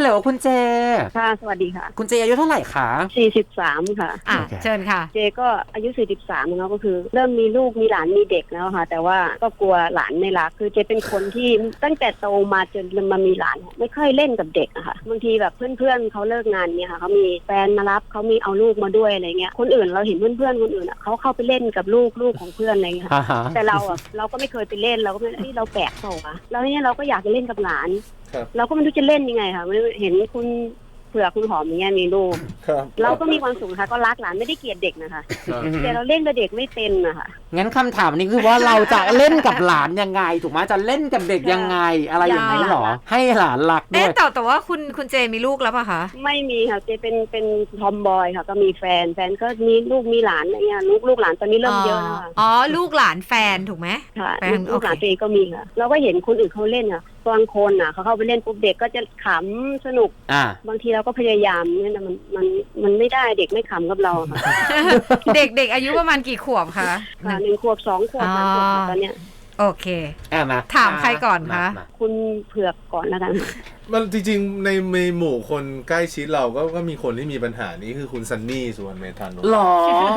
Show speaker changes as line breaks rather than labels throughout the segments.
ฮัลโหลคุณเจ
ค่ะ สวัสดีค่ะ
คุณเจอายุเท่าไหร่คะ
43 ค่ะ
อะ
โอเค
เชิญค่ะ
เจก็อายุ 43แล้วก็คือ เริ่มมีลูกมีหลานมีเด็กแล้วค่ะ แต่ว่าก็กลัวหลานไม่รัก คือเจเป็นคนที่ตั้งแต่โตมาจนมามีหลาน ไม่ค่อยเล่นกับเด็กอะค่ะบางทีแบบเพื่อนๆเขาเลิกงานเนี่ยค่ะเขามีแฟนมารับเขามีเอาลูกมาด้วยอะไรเงี้ยคนอื่นเราเห็นเพื่อนๆคนอื่นอะเขาเข้าไปเล่นกับลูกลูกของเพื่อนอะไรเงี้ยค่ะ
ฮ่าฮ่า
แต่เราอะเราก็ไม่เคยไปเล่นเราก็ไม่เอ้ยเราแปลกเปล่าวะแล้วเนี่ยเราก็อยากจะเล่นกับหลาน
ครับ
เราก็ไม่รู้จะเล่นยังไงค่ะไม่เห็นคุณเผือกคุณหอมอย่างเงี้ยมีลูก
ครับ
เราก็มีความสุขนะคะก็รักหลานไม่ได้เกลียดเด็กนะคะแต่เราเล่นกับเด็กไม่เป็นนะคะ
งั้นคำถามนี้คือว่าเราจะเล่นกับหลานยังไง ถูกไหมจะเล่นกับเด็กยังไง อะไรอย่างนี้เหรอ ให้หลานรักด้
เอ๊ะ
วย
แต่แต่ว่าคุณคุณเจมีลูกแล้วป่ะคะ
ไม่มีค่ะเจเป็นเป็นทอมบอยค่ะ ก็มีแฟนแฟนก็มีลูกมีหลานอะไรเงี้ยลูกลูกหลานตอนนี้เริ่มเยอะแล้วค่ะ
อ๋อลูกหลานแฟนถูกไหม
ค่ะ
แฟน
ลูกหลาน
โอเค
ตัวเองก็มีค่ะเราก็เห็นคนอื่นเขาเล่นค่ะบางคนอะเขาเข้าไปเล่นปุ๊บเด็กก็จะขำสนุก
อ่า
บางทีเราก็พยายามเนี่ยนะมันมันมันไม่ได้เด็กไม่ขำกับเราค่ะ
เด็กเด็กอายุประมาณกี่ขวบคะ
ค่ะหนึ่งขวบสองขวบสามขวบค่ะตอนเนี้ย
โอเค
อะมา
ถามใครก่อนคะ
มามา
คุณเผือกก่อนแล้วกัน
มันจริงๆ ในในหมู่คนใกล้ชิดเราก็ก็มีคนที่มีปัญหานี้คือคุณซันนี่สุวรรณเมธานนท์
หรอ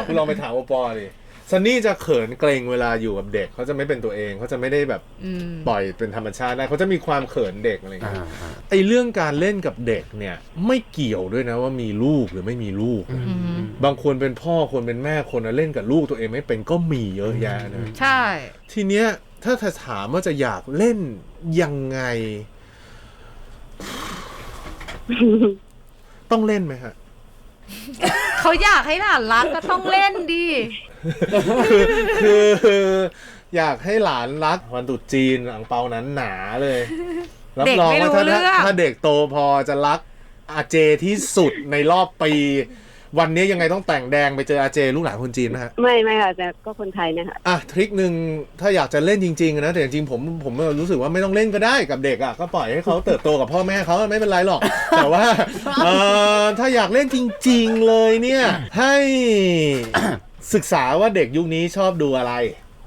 คุณลองไปถามโอปอล์ดิ ซันนี่จะเขินเกรงเวลาอยู่กับเด็กเขาจะไม่เป็นตัวเองเขาจะไม่ได้แบบ
อืม
ปล่อยเป็นธรรมชาติได้เขาจะมีความเขินเด็กอะไร
อ่า
เงี้ย
อ่า
ไอเรื่องการเล่นกับเด็กเนี่ย ไม่เกี่ยวด้วยนะว่ามีลูกหรือไม่มีลูก
อืม
อืม
บางคนเป็นพ่อคนเป็นแม่คนนะเล่นกับลูกตัวเองไม่เป็นก็มีเยอะแยะนะ
ใช่
ทีเนี้ยถ้าจะถามว่าจะอยากเล่นยังไง ต้องเล่นไหมฮะ
เขาอยากให้หลานรักก็ต้องเล่นดิ
คือคืออยากให้หลานรักวันตรุษจีนอังเปานั้นหนาเลยรับ
เด็ก
รอง
ไม่
ว่า
รู้
ถ้า
เรื่อง
ถ้าเด็กโตพอจะรักอาเจที่สุดในรอบปี วันนี้ยังไงต้องแต่งแดงไปเจออาเจลูกหลานคนจีนนะฮะ
ไม่ไม่ค่ะแต่ก็คนไทยนะคะ
อะทริคหนึ่งถ้าอยากจะเล่นจริงๆนะแต่จริงๆผมผมรู้สึกว่าไม่ต้องเล่นก็ได้กับเด็กอะก็ปล่อยให้เขาเติบโตกับพ่อแม่เขาไม่เป็นไรหรอก แต่ว่าเอ่อถ้าอยากเล่นจริง ๆเลยเนี่ย ให้ ศึกษาว่าเด็กยุคนี้ชอบดูอะไร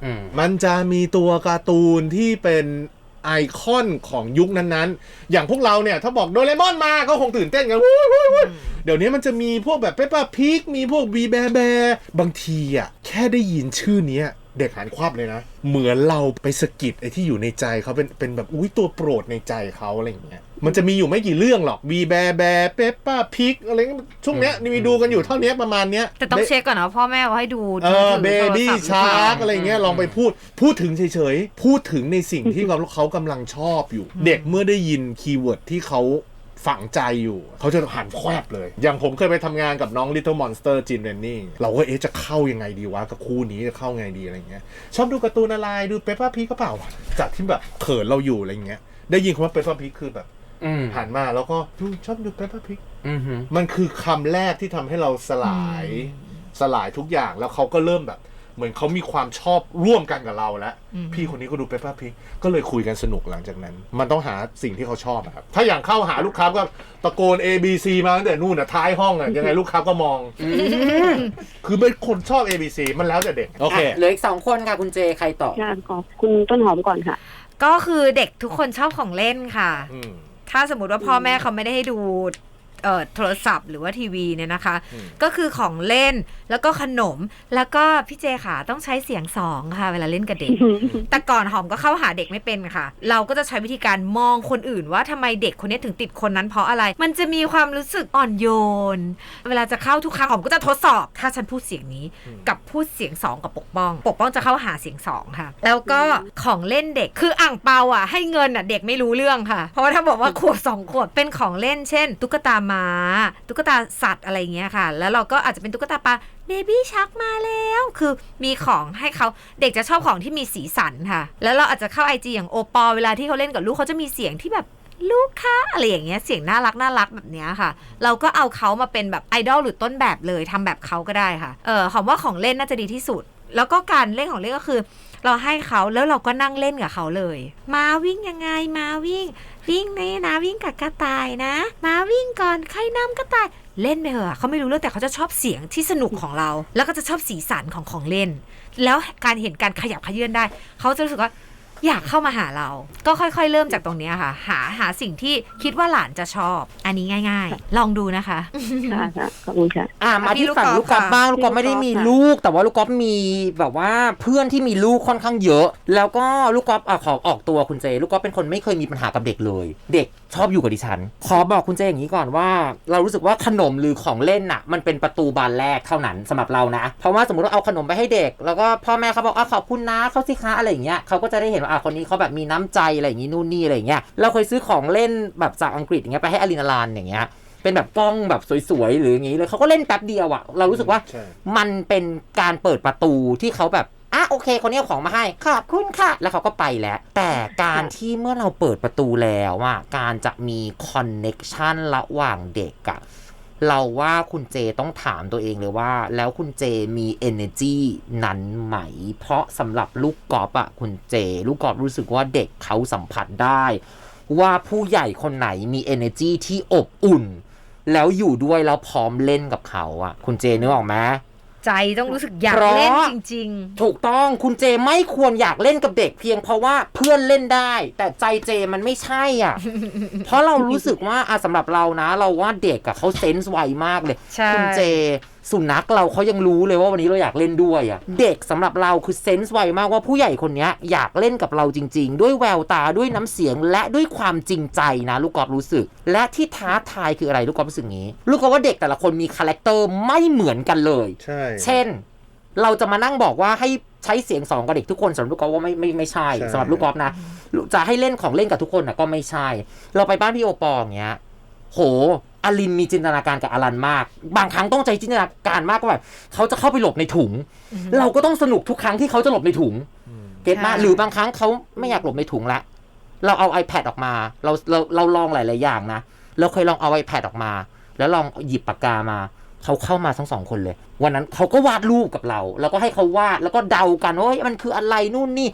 อืม
มันจะมีตัวการ์ตูนที่เป็นไอคอนของยุคนั้นๆ อย่างพวกเราเนี่ยถ้าบอกโดเรมอนมาก็คงตื่นเต้นกันวู้วู้วู้เดี๋ยวนี้มันจะมีพวกแบบเปปปาพิกมีพวกบีแบแบบางทีอะแค่ได้ยินชื่อเนี้ย เด็กหันควับเลยนะ เหมือนเราไปสะกิดไอ้ที่อยู่ในใจเขาเป็นเป็นแบบอุ้ยตัวโปรดในใจเขาอะไรอย่างเงี้ย มันจะมีอยู่ไม่กี่เรื่องหรอกบีแบแบเปปปาพิกอะไรเงี้ยช่วงเนี้ยนี่มีดูกันอยู่เท่านี้ประมาณเนี้ย
แต่ต้องเช็คก่อนนะว่าพ่อแม่ว่าให้ดู
เออ
ถื
เบ
โทร
บี้
ศัพท์ห
ชา
เปล่
ร์กอะไรเงี้ยลองไปพูด พูดถึงเฉยๆ พูดถึงในสิ่งที่เขาเขากำลังชอบอยู่ เด็กเมื่อได้ยินคีย์เวิร์ดที่เขาฝังใจอยู่ เขาจะหันแควบเลย อย่างผมเคยไปทำงานกับน้อง Little Monster จินเรนนี่ เราก็เอ๊ะจะเข้ายังไงดีวะ กับคู่นี้จะเข้าไงดีอะไรเงี้ย ชอบดูการ์ตูนอะไร ดูเปป p าพีก็เปล่าวะจากที่แบบเขินเราอยู่อะไรเงี้ย ได้ยินคำว่าเปป p าพีคือแบบ
อืม
หันมาแล้วก็ดูชอบดูเปป p าพี
อืมฮึ
มันคือคำแรกที่ทำให้เราสลาย สลายทุกอย่างแล้วเขาก็เริ่มแบบ เหมือนเขามีความชอบร่วมกันกับเราแล้วพี่คนนี้ก็ดูเปป p าพิกก็เลยคุยกันสนุกหลังจากนั้น มันต้องหาสิ่งที่เขาชอบอะครับ ถ้าอย่างเข้าหาลูกค้าก็ตะโกน A B C มาตั้งแต่นู่นอะท้ายห้องอะยังไงลูกค้าก็มอง คือเป็นคนชอบ A B C มันแล้วแต่เด็ก โอเคะ
เหลืออีกสองคนค่ะ คุณเจใครต่อ
ค่ะขอคุณต้นหอมก่อนค่ะ
ก็คือเด็กทุกคนชอบของเล่นค่ะ
อืม
ถ้าสมมติว่าพ่อแม่เขาไม่ได้ให้ดู เอ่อโทรศัพท์หรือว่าทีวีเนี่ยนะคะ
อืม
ก็คือของเล่นแล้วก็ขนมแล้วก็พี่เจค่ะต้องใช้เสียงสองค่ะเวลาเล่นกับเด็ก แต่ก่อนหอมก็เข้าหาเด็กไม่เป็นค่ะ เราก็จะใช้วิธีการมองคนอื่น ว่าทำไมเด็กคนนี้ถึงติดคนนั้นเพราะอะไร มันจะมีความรู้สึกอ่อนโยน เวลาจะเข้าทุกครั้งหอมก็จะทดสอบ ถ้าฉันพูดเสียงนี้ กับพูดเสียงสองกับปกป้อง ปกป้องจะเข้าหาเสียงสองค่ะ แล้วก็ของเล่นเด็กคืออ่างเปาอะให้เงินอะเด็กไม่รู้เรื่องค่ะ เพราะว่าถ้าบอกว่าขวบสองขวบเป็นของเล่นเช่น ตุ๊กตาม้าตุ๊กตาสัตว์อะไรอย่างเงี้ยค่ะ แล้วเราก็อาจจะเป็นตุ๊กตาปลาเบบี้ชักมาแล้ว คือมีของให้เขาเด็กจะชอบของที่มีสีสันค่ะ แล้วเราอาจจะเข้าไอจีอย่างโอปอลเวลาที่เขาเล่นกับลูกเขาจะมีเสียงที่แบบลูกค้าอะไรอย่างเงี้ยเสียงน่ารักน่ารักแบบเนี้ยค่ะ เราก็เอาเขามาเป็นแบบไอดอลหรือต้นแบบเลยทำแบบเขาก็ได้ค่ะเออหอมว่าของเล่นน่าจะดีที่สุด แล้วก็การเล่นของเล่นก็คือ เราให้เขาแล้วเราก็นั่งเล่นกับเขาเลย มาวิ่งยังไงมาวิ่ง วิ่งนี่นะวิ่งกับกระต่ายนะ มาวิ่งก่อนใครนำกระต่ายเล่นไปเถอะเขาไม่รู้เรื่องแต่เขาจะชอบเสียงที่สนุกของเรา แล้วก็จะชอบสีสันของของเล่น แล้วการเห็นการขยับขยื่นได้ เขาจะรู้สึกว่า อยากเข้ามาหาเรา ก็ค่อยๆ เริ่มจากตรงเนี้ยค่ะ หาหาสิ่งที่คิดว่าหลานจะชอบ อันนี้ง่าย ๆ ลองดูนะคะ
ค่ะค่ะขอบคุณค่ะ
อ่ามา
พี่
ที่
ลูก
ฝั่ง
กอล์ฟ
ลูกกอล์ฟ
ค่ะ
บ้างลูกกอล์ฟไม่ได้มี
พี่ลูกกอล์ฟ
ลูก แต่ว่าลูกกอล์ฟมีแบบว่าเพื่อนที่มีลูกค่อนข้างเยอะ แล้วก็ลูกกอล์ฟอะขอออกตัวคุณเจ ลูกกอล์ฟเป็นคนไม่เคยมีปัญหากับเด็กเลย เด็กชอบอยู่กับดิฉัน ขอบอกคุณเจอย่างนี้ก่อนว่า เรารู้สึกว่าขนมหรือของเล่นน่ะ มันเป็นประตูบานแรกเท่านั้นสำหรับเรานะ เพราะว่าสมมติเราเอาขนมไปให้เด็ก แล้วก็พ่อแม่เขาบอกอะขอบคุณนะเขาสิคะอะไรอย่างเงี้ยเขาก็จะได้เห็นว่าอะคนนี้เขาแบบมีน้ำใจอะไรอย่างงี้นู่นนี่อะไรอย่างเงี้ยเราเคยซื้อของเล่นแบบจากอังกฤษอย่างเงี้ยไปให้อลินาลานอย่างเงี้ยเป็นแบบกล้องแบบสวยๆ หรืออย่างนี้เลยเขาก็เล่นแป๊บเดียวอะเรารู้สึกว่า
ใช่
มันเป็นการเปิดประตูที่เขาแบบอะโอ เคคนนี้เอาของมาให้ขอบคุณค่ะ แล้วเขาก็ไปแล้ว แต่การที่เมื่อเราเปิดประตูแล้วอะการจะมีคอนเน็กชันระหว่างเด็กอะเราว่าคุณเจต้องถามตัวเองเลยว่า แล้วคุณเจมี energy นั้นไหม เพราะสำหรับลูกกอล์ฟอะคุณเจ ลูกกอล์ฟรู้สึกว่าเด็กเขาสัมผัสได้ ว่าผู้ใหญ่คนไหนมี energy ที่อบอุ่น แล้วอยู่ด้วยแล้วพร้อมเล่นกับเขาอะคุณเจนึกออกไหม
ใจต้องรู้สึกอยาก
เพราะ
เล่นจริง
ถูกต้องคุณเจไม่ควรอยากเล่นกับเด็กเพียงเพราะว่าเพื่อนเล่นได้ แต่ใจเจมันไม่ใช่อะ เพราะเรารู้สึกว่าอะสำหรับเรานะ เราว่าเด็กอะเขาเซนส์ไวมากเลย
ใช่
คุณเจ สุนัขเราเขายังรู้เลยว่าวันนี้เราอยากเล่นด้วยอะเด็กสำหรับเราคือเซนส์ไวมากว่าผู้ใหญ่คนเนี้ยอยากเล่นกับเราจริง ๆ ด้วยแววตาด้วยน้ำเสียงและด้วยความจริงใจนะลูกกอล์ฟรู้สึก และที่ท้าทายคืออะไรลูกกอล์ฟรู้สึกงี้ ลูกกอล์ฟว่าเด็กแต่ละคนมีคาแรคเตอร์ไม่เหมือนกันเลย
ใช่
เช่น เราจะมานั่งบอกว่าให้ใช้เสียงสองกับเด็กทุกคนสำหรับลูกกอล์ฟว่าไม่ไม่ไม่ใช่
ใช่
สำหรับลูกกอล์ฟนะจะให้เล่นของเล่นกับทุกคนนะก็ไม่ใช่ เราไปบ้านพี่โอปออย่างเงี้ยโห อลินมีจินตนาการกับอลันมาก บางครั้งต้องใจจินตนาการมากก็แบบเขาจะเข้าไปหลบในถุง เราก็ต้องสนุกทุกครั้งที่เขาจะหลบในถุง เก็ตมา
ใช่
หรือบางครั้งเขาไม่อยากหลบในถุงละ เราเอา iPad ออกมา เราเราเราลองหลาย ๆ อย่างนะ เราเคยลองเอา iPad ออกมา แล้วลองหยิบปากกามาเขาเข้ามาทั้งสองคนเลย วันนั้นเขาก็วาดรูปกับเรา แล้วก็ให้เขาวาดแล้วก็เดากันว่าเฮ้ยมันคืออะไรนู่นนี่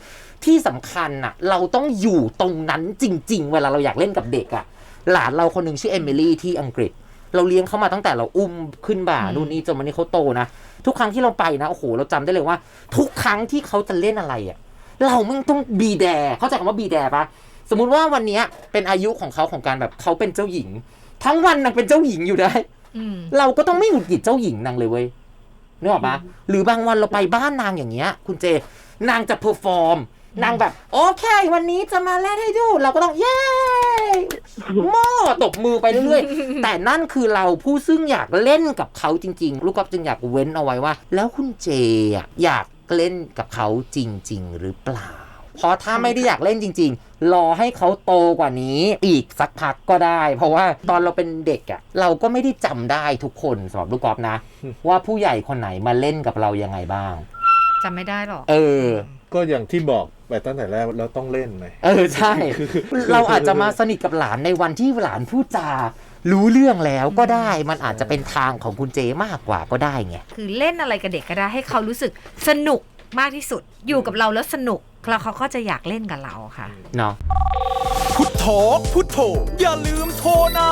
ที่สำคัญน่ะ เราต้องอยู่ตรงนั้นจริง ๆ เวลาเราอยากเล่นกับเด็กอะ่ะ หลานเราคนหนึ่งชื่อเอมิลี่ที่อังกฤษ เราเลี้ยงเขามาตั้งแต่เราอุ้มขึ้นบ่า
อืม
นู่นนี่จนวันนี้เขาโตนะ ทุกครั้งที่เราไปนะโอ้โหเราจำได้เลยว่า ทุกครั้งที่เขาจะเล่นอะไรอะ่ะ เรามึงต้องบีแดเข้าใจคำว่าบีแดปะสมมุติว่าวันเนี้ยเป็นอายุของเขาของการแบบเขาเป็นเจ้าหญิง ทั้งวันนางเป็นเจ้าหญิงอยู่ได้
ๆอืม
เราก็ต้องไม่หงุดหงิดเจ้าหญิงนางเลยเว้ยนึกออกปะหรือบางวันเราไปบ้านนางอย่างเงี้ย คุณเจ นางจะเพอร์ฟอร์ม นางแบบ โอเค วันนี้จะมาเล่นให้ดู เราก็ต้องเย้โม่ตบมือไปเรื่อยๆ แต่นั่นคือเราผู้ซึ่งอยากเล่นกับเขาจริง ๆ ลูกกอล์ฟจึงอยากเว้นเอาไว้ว่า แล้วคุณเจอะอยากเล่นกับเขาจริง ๆ หรือเปล่าเพราะถ้าไม่ได้อยากเล่นจริง ๆ รอให้เขาโตกว่านี้อีกสักพักก็ได้ เพราะว่าตอนเราเป็นเด็กอะเราก็ไม่ได้จำได้ทุกคนสำหรับลูกกอล์ฟนะ ว่าผู้ใหญ่คนไหนมาเล่นกับเรายังไงบ้าง
จำไม่ได้หรอก
เออ
ก็อย่างที่บอก ไปตั้งแต่แรกเราต้องเล่นไหม
เออใช่ เราอาจจะมาสนิทกับหลานในวันที่หลานพูดจารู้เรื่องแล้วก็ได้มันอาจจะเป็นทางของคุณเจมากกว่าก็ได้ไง
คือเล่นอะไรกับเด็กก็ได้ให้เขารู้สึกสนุกมากที่สุดอยู่กับเราแล้วสนุกแล้วเขาก็จะอยากเล่นกับเราค่ะ
เนาะ
พุทโธพุทโธอย่าลืมโทรนะ